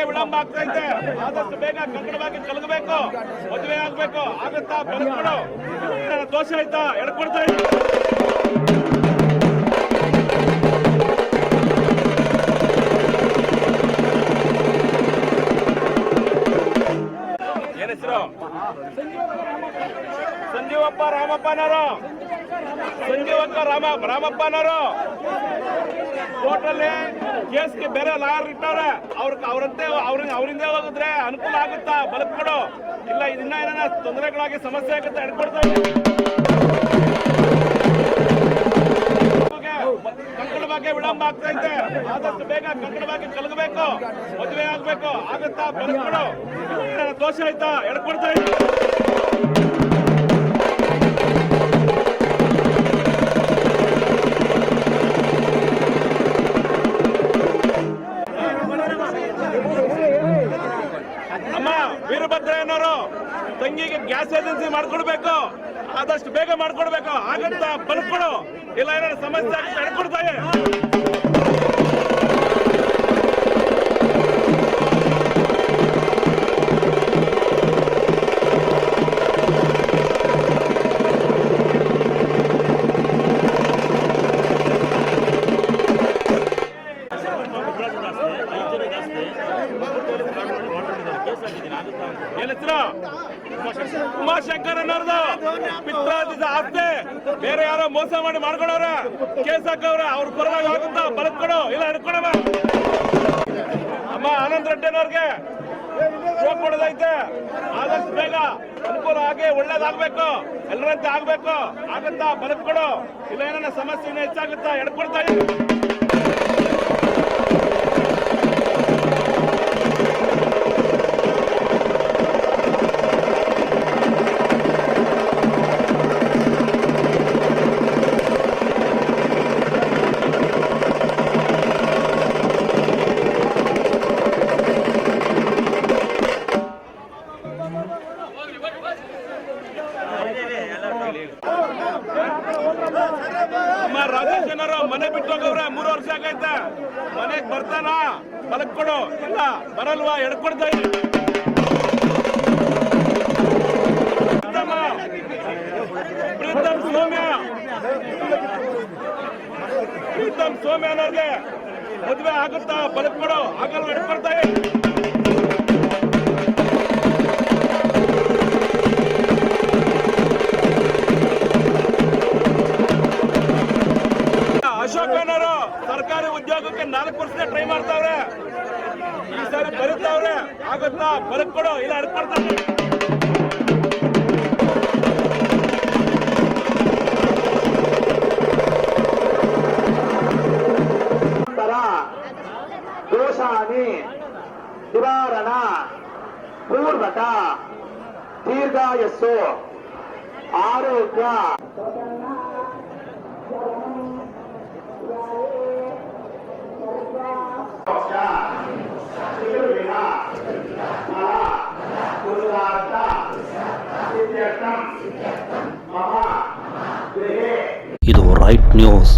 ವಿಳಂಬ ಆಗ್ತಾ ಆದಷ್ಟು ಬೇಗ ಕಲಗಬೇಕು ಮದುವೆ ಆಗ್ಬೇಕು ಆಗುತ್ತಾ? ಬಂದ್ಬಿಡು. ದೋಷ ಆಯ್ತಾ? ಎಡ್ಕೊಡ್ತಾ ಇದ್ದೀನಿ ಸಂಜೀವಪ್ಪ ರಾಮಪ್ಪನವರು. ಸಂಜೀವಪ್ಪ ರಾಮ, ರಾಮಪ್ಪನವರು. ಕೋರ್ಟಲ್ಲಿ ಕೇಸ್ಗೆ ಬೇರೆ ಲಾಯರ್ ಇಟ್ಟವ್ರೆ. ಅವ್ರ ಅವ್ರಂತೆ ಅವ್ರಿಗೆ ಅವರಿಂದ ಹೋಗಿದ್ರೆ ಅನುಕೂಲ ಆಗುತ್ತಾ? ಬಲಕ್ಕೊಡು ಇಲ್ಲ ಇದನ್ನ ಏನಾರ ತೊಂದರೆಗಳಾಗಿ ಸಮಸ್ಯೆ ಆಗುತ್ತೆ ಇದ್ದೀನಿ ಕಂಕಣ ಬಗ್ಗೆ ವಿಳಂಬ ಆಗ್ತಾ ಇದೆ ಆದಷ್ಟು ಬೇಗ ಕಂಕಣ ಬಗ್ಗೆ ಕಲಗಬೇಕು. ಮದುವೆ ಆಗ್ಬೇಕು. ಆಗುತ್ತಾ? ನನ್ನ ದೋಷ ಆಯ್ತಾ? ಇದ್ದೀನಿ ಅಮ್ಮ ವೀರಭದ್ರಯ್ಯನವರು ತಂಗಿಗೆ ಗ್ಯಾಸ್ ಏಜೆನ್ಸಿ ಮಾಡ್ಕೊಡ್ಬೇಕು. ಆದಷ್ಟು ಬೇಗ ಮಾಡ್ಕೊಡ್ಬೇಕು. ಹಾಗಂತ ಬಲ್ಕೊಡು. ಇಲ್ಲ, ಏನಾದ್ರು ಸಮಸ್ಯೆ ಆಗುತ್ತೆ ಎಡ್ಕೊಡ್ತಾರೆ ಏನ್ ಹೆಸರು ಉಮಾಶಂಕರ್ ಅನ್ನೋರ್ದು ಪಿತ್ರಾದಿದ ಆಸ್ತಿ. ಬೇರೆ ಯಾರೋ ಮೋಸ ಮಾಡಿ ಮಾಡ್ಕೊಳೋರ. ಕೇಸ್ ಹಾಕವ್ರ. ಅವ್ರ ಪರವಾಗಿ ಆಗುತ್ತಾ ಬಲತ್ಕೊಡು. ಇಲ್ಲ ಹಿಡ್ಕೊಡವ ಅಮ್ಮ, ಆನಂದ್ ರೆಡ್ಡಿನವ್ರಿಗೆ ಕೊಡೋದೈತೆ. ಆದಷ್ಟು ಬೇಗ ಅನುಕೂಲ ಆಗಿ ಒಳ್ಳೇದಾಗ್ಬೇಕು. ಎಲ್ಲರಂತೆ ಆಗ್ಬೇಕು. ಆಗತ್ತಾ ಬದುಕೊಡು ಇಲ್ಲ ಏನಾರ ಸಮಸ್ಯೆ ಹೆಚ್ಚಾಗುತ್ತಾ? ಎಡ್ಕೊಡ್ತಾ ಅಮ್ಮ ಜನರು ಮನೆ ಬಿಟ್ಟು ಹೋಗವ್ರೆ ಮೂರು ವರ್ಷ ಆಗೈತೆ. ಮನೆಗ್ ಬರ್ತಾನ? ಬಲಕ್ ಕೊಡು ಇಲ್ಲ, ಬರಲ್ವಾ? ಎಡ್ಕೊಡ್ತಾ ಪ್ರೀತಮ್. ಸೌಮ್ಯ. ಪ್ರೀತಮ್ ಸೌಮ್ಯ ಅನ್ನೋರ್ಗೆ ಮದುವೆ ಆಗುತ್ತಾ? ಬಲಕ್ ಕೊಡು ಆಗಲ್ವಾ ಎಡ್ಕೊಡ್ತಾ ಇದ್ದೀನಿ ಸರ್ಕಾರಿ ಉದ್ಯೋಗಕ್ಕೆ ನಾಲ್ಕು ವರ್ಷನೇ ಟ್ರೈ ಮಾಡ್ತಾವ್ರೆ. ಈ ಸಾರಿ ಬರುತ್ತಾವ್ರೆ. ಆಗುತ್ತಾ? ಕೊಡು. ಇಲ್ಲ ಅರ್ಕೊಡ್ತಾರೆ ತರ ದೋಷಾನಿ ನಿವಾರಣ ಪೂರ್ವಕ ದೀರ್ಘಾಯಸ್ಸು, ಆರೋಗ್ಯ. ಇದು ರೈಟ್ ನ್ಯೂಸ್